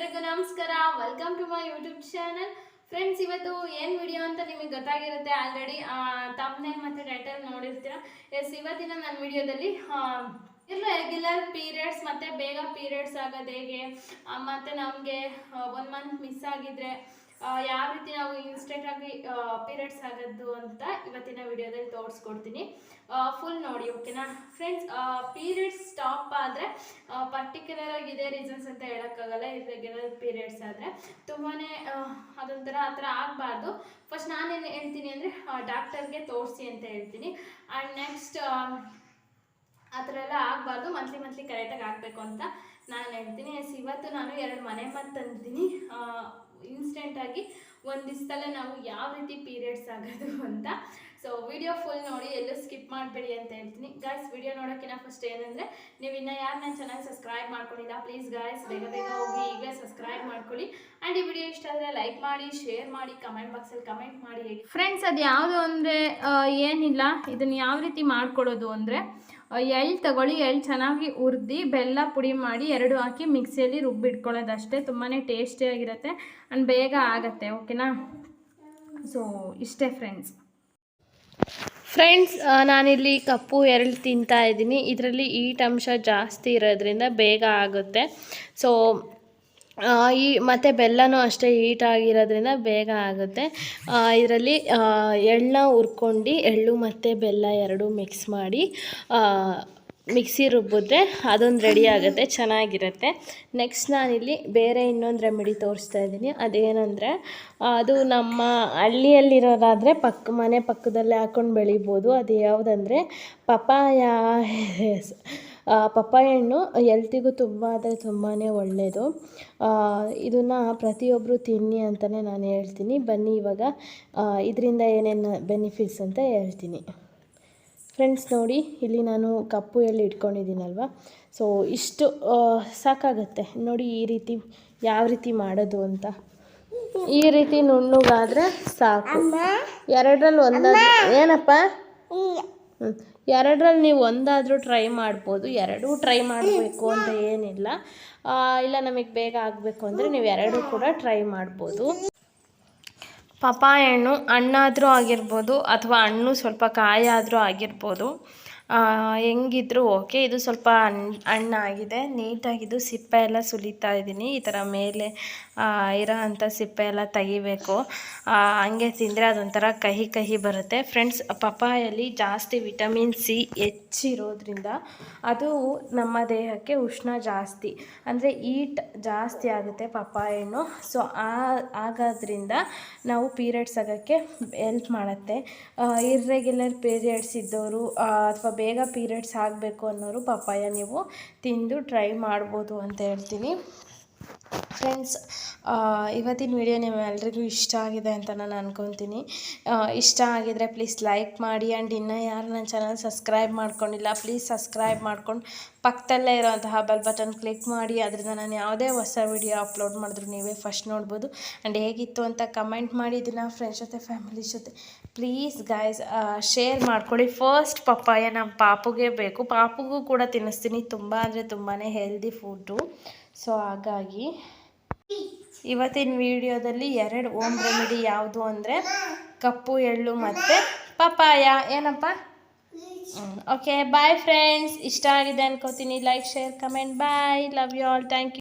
ಎಲ್ರಿಗೂ ನಮಸ್ಕಾರ. Welcome to my YouTube channel friends ಇವತ್ತು ಏನು ವಿಡಿಯೋ ಅಂತ ನಿಮಗೆ ಗೊತ್ತಾಗಿರುತ್ತೆ ಆಲ್ರೆಡಿ ತಮ್ಮನೇಲ್ ಮತ್ತು ಟೈಟಲ್ ನೋಡಿರ್ತೀರ? ಎಸ್ ಇವತ್ತಿನ ನನ್ನ ವಿಡಿಯೋದಲ್ಲಿ ರೆಗ್ಯುಲರ್ ಪೀರಿಯಡ್ಸ್ ಮತ್ತು ಬೇಗ ಪೀರಿಯಡ್ಸ್ ಆಗೋದು ಹೇಗೆ ಮತ್ತು ನಮಗೆ ಒನ್ ಮಂತ್ ಮಿಸ್ ಆಗಿದ್ರೆ ಯಾವ ರೀತಿ ನಾವು ಇನ್ಸ್ಟೆಂಟ್ ಆಗಿ ಪೀರಿಯಡ್ಸ್ ಆಗೋದು ಅಂತ ಇವತ್ತಿನ ವಿಡಿಯೋದಲ್ಲಿ ತೋರಿಸ್ಕೊಡ್ತೀನಿ. ಫುಲ್ ನೋಡಿ ಓಕೆನಾ ಫ್ರೆಂಡ್ಸ್ ಪೀರಿಯಡ್ಸ್ ಸ್ಟಾಪ್ ಆದರೆ ಪರ್ಟಿಕ್ಯುಲರ್ ಆಗಿ ಇದೇ ರೀಸನ್ಸ್ ಅಂತ ಹೇಳೋಕ್ಕಾಗಲ್ಲ ಇರ್ರೆಗ್ಯುಲರ್ ಪೀರಿಯಡ್ಸ್ ಆದರೆ. ತುಂಬಾ ಅದೊಂಥರ ಆ ಥರ ಆಗಬಾರ್ದು. ಫಸ್ಟ್ ನಾನೇನು ಹೇಳ್ತೀನಿ ಅಂದರೆ ಡಾಕ್ಟರ್ಗೆ ತೋರಿಸಿ ಅಂತ ಹೇಳ್ತೀನಿ. ಆ್ಯಂಡ್ ನೆಕ್ಸ್ಟ್ ಆ ಥರ ಎಲ್ಲ ಆಗಬಾರ್ದು. ಮಂತ್ಲಿ ಮಂತ್ಲಿ ಕರೆಕ್ಟಾಗಿ ಆಗಬೇಕು ಅಂತ ನಾನು ಹೇಳ್ತೀನಿ. ಎಸ್ ಇವತ್ತು ನಾನು ಎರಡು ಮನೆ ಮದ್ದು ತಂದಿದ್ದೀನಿ ಇನ್ಸ್ಟೆಂಟಾಗಿ ಒಂದು ದಿವಸದಲ್ಲೇ ನಾವು ಯಾವ ರೀತಿ ಪೀರಿಯಡ್ಸ್ ಆಗೋದು ಅಂತ. ಸೊ ವಿಡಿಯೋ ಫುಲ್ ನೋಡಿ ಎಲ್ಲೂ ಸ್ಕಿಪ್ ಮಾಡಬೇಡಿ ಅಂತ ಹೇಳ್ತೀನಿ. ಗಾಯ್ಸ್ ವಿಡಿಯೋ ನೋಡೋಕ್ಕಿಂತ ಫಸ್ಟ್ ಏನಂದರೆ, ನೀವು ಇನ್ನೂ ಯಾರು ನಾನು ಚೆನ್ನಾಗಿ ಸಬ್ಸ್ಕ್ರೈಬ್ ಮಾಡ್ಕೊಂಡಿಲ್ಲ ಪ್ಲೀಸ್ ಗಾಯ್ಸ್ ಬೇಗ ಬೇಗ ಹೋಗಿ ಈಗಲೇ ಸಬ್ಸ್ಕ್ರೈಬ್ ಮಾಡ್ಕೊಳ್ಳಿ. ಆ್ಯಂಡ್ ಈ ವಿಡಿಯೋ ಇಷ್ಟ ಆದರೆ ಲೈಕ್ ಮಾಡಿ ಶೇರ್ ಮಾಡಿ ಕಮೆಂಟ್ ಬಾಕ್ಸಲ್ಲಿ ಕಮೆಂಟ್ ಮಾಡಿ. ಫ್ರೆಂಡ್ಸ್ ಅದು ಯಾವುದು ಅಂದರೆ ಏನಿಲ್ಲ. ಇದನ್ನು ಯಾವ ರೀತಿ ಮಾಡ್ಕೊಡೋದು ಅಂದರೆ ಎಳ್ಳು ತಗೊಳ್ಳಿ, ಎಳ್ಳು ಚೆನ್ನಾಗಿ ಹುರಿದು ಬೆಲ್ಲ ಪುಡಿ ಮಾಡಿ ಎರಡು ಹಾಕಿ ಮಿಕ್ಸಿಯಲ್ಲಿ ರುಬ್ಬಿಟ್ಕೊಳ್ಳೋದಷ್ಟೇ ತುಂಬಾ ಟೇಸ್ಟಿಯಾಗಿರುತ್ತೆ ಆ್ಯಂಡ್ ಬೇಗ ಆಗುತ್ತೆ, ಓಕೆನಾ? ಸೊ ಇಷ್ಟೇ ಫ್ರೆಂಡ್ಸ್ ಫ್ರೆಂಡ್ಸ್ ನಾನಿಲ್ಲಿ ಕಪ್ಪು ಎರಳು ತಿಂತಾ ಇದ್ದೀನಿ. ಇದರಲ್ಲಿ ಈಟ್ ಅಂಶ ಜಾಸ್ತಿ ಇರೋದ್ರಿಂದ ಬೇಗ ಆಗುತ್ತೆ. ಸೊ ಈ ಮತ್ತು ಬೆಲ್ಲನೂ ಅಷ್ಟೇ ಹೀಟ್ ಆಗಿರೋದ್ರಿಂದ ಬೇಗ ಆಗುತ್ತೆ. ಇದರಲ್ಲಿ ಎಳ್ಳನ್ನ ಹುರ್ಕೊಂಡು ಎಳ್ಳು ಮತ್ತು ಬೆಲ್ಲ ಎರಡು ಮಿಕ್ಸ್ ಮಾಡಿ ಮಿಕ್ಸಿ ರುಬ್ಬಿದ್ರೆ ಅದೊಂದು ರೆಡಿ ಆಗುತ್ತೆ, ಚೆನ್ನಾಗಿರುತ್ತೆ. ನೆಕ್ಸ್ಟ್ ನಾನಿಲ್ಲಿ ಬೇರೆ ಇನ್ನೊಂದು ರೆಮಿಡಿ ತೋರಿಸ್ತಾ ಇದ್ದೀನಿ. ಅದೇನಂದರೆ, ಅದು ನಮ್ಮ ಹಳ್ಳಿಯಲ್ಲಿರೋದಾದರೆ ಪಕ್ಕ ಮನೆ ಪಕ್ಕದಲ್ಲೇ ಹಾಕ್ಕೊಂಡು ಬೆಳಿಬೋದು. ಅದು ಯಾವುದಂದರೆ ಪಪಾಯ ಪಪ್ಪಾಯ ಹಣ್ಣು ಎಲ್ತಿಗೂ ತುಂಬ ಅಂದರೆ ತುಂಬಾ ಒಳ್ಳೆಯದು ಇದನ್ನು ಪ್ರತಿಯೊಬ್ಬರು ತಿನ್ನಿ ಅಂತಲೇ ನಾನು ಹೇಳ್ತೀನಿ. ಬನ್ನಿ ಇವಾಗ. ಇದರಿಂದ ಏನೇನು ಬೆನಿಫಿಟ್ಸ್ ಅಂತ ಹೇಳ್ತೀನಿ. ಫ್ರೆಂಡ್ಸ್ ನೋಡಿ ಇಲ್ಲಿ ನಾನು ಕಪ್ಪು ಎಳ್ಳು ಇಟ್ಕೊಂಡಿದ್ದೀನಲ್ವ? ಸೊ ಇಷ್ಟು ಸಾಕಾಗತ್ತೆ. ನೋಡಿ ಈ ರೀತಿ ಯಾವ ರೀತಿ ಮಾಡೋದು ಅಂತ. ಈ ರೀತಿ ನುಣ್ಣುಗಾದರೆ ಸಾಕು. ಎರಡರಲ್ಲಿ ಒಂದಾದ್ರೂ ಏನಪ್ಪ. ಎರಡರಲ್ಲಿ ನೀವು ಒಂದಾದರೂ ಟ್ರೈ ಮಾಡ್ಬೋದು, ಎರಡೂ ಟ್ರೈ ಮಾಡಬೇಕು ಅಂತ ಏನಿಲ್ಲ. ಇಲ್ಲ, ನಮಗೆ ಬೇಗ ಆಗಬೇಕು ಅಂದರೆ ನೀವು ಎರಡೂ ಕೂಡ ಟ್ರೈ ಮಾಡ್ಬೋದು. ಪಪಾಯ ಹಣ್ಣು ಹಣ್ಣಾದರೂ ಆಗಿರ್ಬೋದು ಅಥವಾ ಹಣ್ಣು ಸ್ವಲ್ಪ ಕಾಯಾದರೂ ಆಗಿರ್ಬೋದು. ಹೆಂಗಿದ್ರೂ ಓಕೆ, ಇದು ಸ್ವಲ್ಪ ಹಣ್ಣು ಹಣ್ಣಾಗಿದೆ ನೀಟಾಗಿದ್ದು ಸಿಪ್ಪೆ ಎಲ್ಲ ಸುಲಿತಾ ಇದ್ದೀನಿ, ಈ ಥರ ಮೇಲೆ ಇರೋ ಅಂಥ ಸಿಪ್ಪೆ ಎಲ್ಲ ತೆಗಿಬೇಕು. ಹಂಗೆ ತಿಂದರೆ ಅದೊಂಥರ ಕಹಿ ಕಹಿ ಬರುತ್ತೆ. ಫ್ರೆಂಡ್ಸ್ ಪಪಾಯಲ್ಲಿ ಜಾಸ್ತಿ ವಿಟಮಿನ್ ಸಿ ಹೆಚ್ಚಿರೋದ್ರಿಂದ ಅದು ನಮ್ಮ ದೇಹಕ್ಕೆ ಉಷ್ಣ ಜಾಸ್ತಿ, ಅಂದರೆ ಈಟ್ ಜಾಸ್ತಿ ಆಗುತ್ತೆ ಪಪ್ಪಾಯ ಹಣ್ಣು ಸೊ ಆಗೋದ್ರಿಂದ ನಾವು ಪೀರಿಯಡ್ಸ್ ಆಗೋಕ್ಕೆ ಹೆಲ್ಪ್ ಮಾಡುತ್ತೆ. ಇರ್ರೆಗ್ಯುಲರ್ ಪೀರಿಯಡ್ಸ್ ಇದ್ದವರು ಅಥವಾ ಬೇಗ ಪೀರಿಯಡ್ಸ್ ಆಗಬೇಕು ಅನ್ನೋರು ಪಪ್ಪಾಯ ನೀವು ತಿಂದು ಟ್ರೈ ಮಾಡ್ಬೋದು ಅಂತ ಹೇಳ್ತೀನಿ. ಫ್ರೆಂಡ್ಸ್ ಇವತ್ತಿನ ವಿಡಿಯೋ ನಿಮ್ಮೆಲ್ರಿಗೂ ಇಷ್ಟ ಆಗಿದೆ ಅಂತ ನಾನು ಅಂದ್ಕೊತೀನಿ ಇಷ್ಟ ಆಗಿದರೆ ಪ್ಲೀಸ್ ಲೈಕ್ ಮಾಡಿ ಆ್ಯಂಡ್ ಇನ್ನೂ ಯಾರು ನನ್ನ ಚಾನಲ್ ಸಬ್ಸ್ಕ್ರೈಬ್ ಮಾಡ್ಕೊಂಡಿಲ್ಲ, ಪ್ಲೀಸ್ ಸಬ್ಸ್ಕ್ರೈಬ್ ಮಾಡ್ಕೊಂಡು ಪಕ್ಕದಲ್ಲೇ ಇರೋಂತಹ ಬೆಲ್ ಬಟನ್ ಕ್ಲಿಕ್ ಮಾಡಿ. ಅದರಿಂದ ನಾನು ಯಾವುದೇ ಹೊಸ ವಿಡಿಯೋ ಅಪ್ಲೋಡ್ ಮಾಡಿದ್ರು ನೀವೇ ಫಸ್ಟ್ ನೋಡ್ಬೋದು. ಆ್ಯಂಡ್ ಹೇಗಿತ್ತು ಅಂತ ಕಮೆಂಟ್ ಮಾಡಿ. ಇದನ್ನು ಫ್ರೆಂಡ್ಸ್ ಜೊತೆ ಫ್ಯಾಮಿಲಿ ಜೊತೆ ಪ್ಲೀಸ್ ಗಾಯ್ಸ್ ಶೇರ್ ಮಾಡ್ಕೊಳ್ಳಿ. ಫಸ್ಟ್ ಪಪ್ಪಾಯ ನಮ್ಮ ಪಾಪುಗೆ ಬೇಕು. ಪಾಪುಗೂ ಕೂಡ ತಿನ್ನಿಸ್ತೀನಿ. ತುಂಬ ಅಂದರೆ ತುಂಬಾ ಹೆಲ್ದಿ ಫುಡ್ಡು ಸೊ ಹಾಗಾಗಿ ಇವತ್ತಿನ ವಿಡಿಯೋದಲ್ಲಿ ಎರಡು ಓಮ್ ರೆಮಿಡಿ ಯಾವುದು ಅಂದರೆ ಕಪ್ಪು, ಎಳ್ಳು ಮತ್ತು ಪಪ್ಪಾಯ. ಏನಪ್ಪ? ಓಕೆ ಬಾಯ್ ಫ್ರೆಂಡ್ಸ್ ಇಷ್ಟ ಆಗಿದೆ ಅನ್ಕೋತೀನಿ. Like share comment bye love you all thank you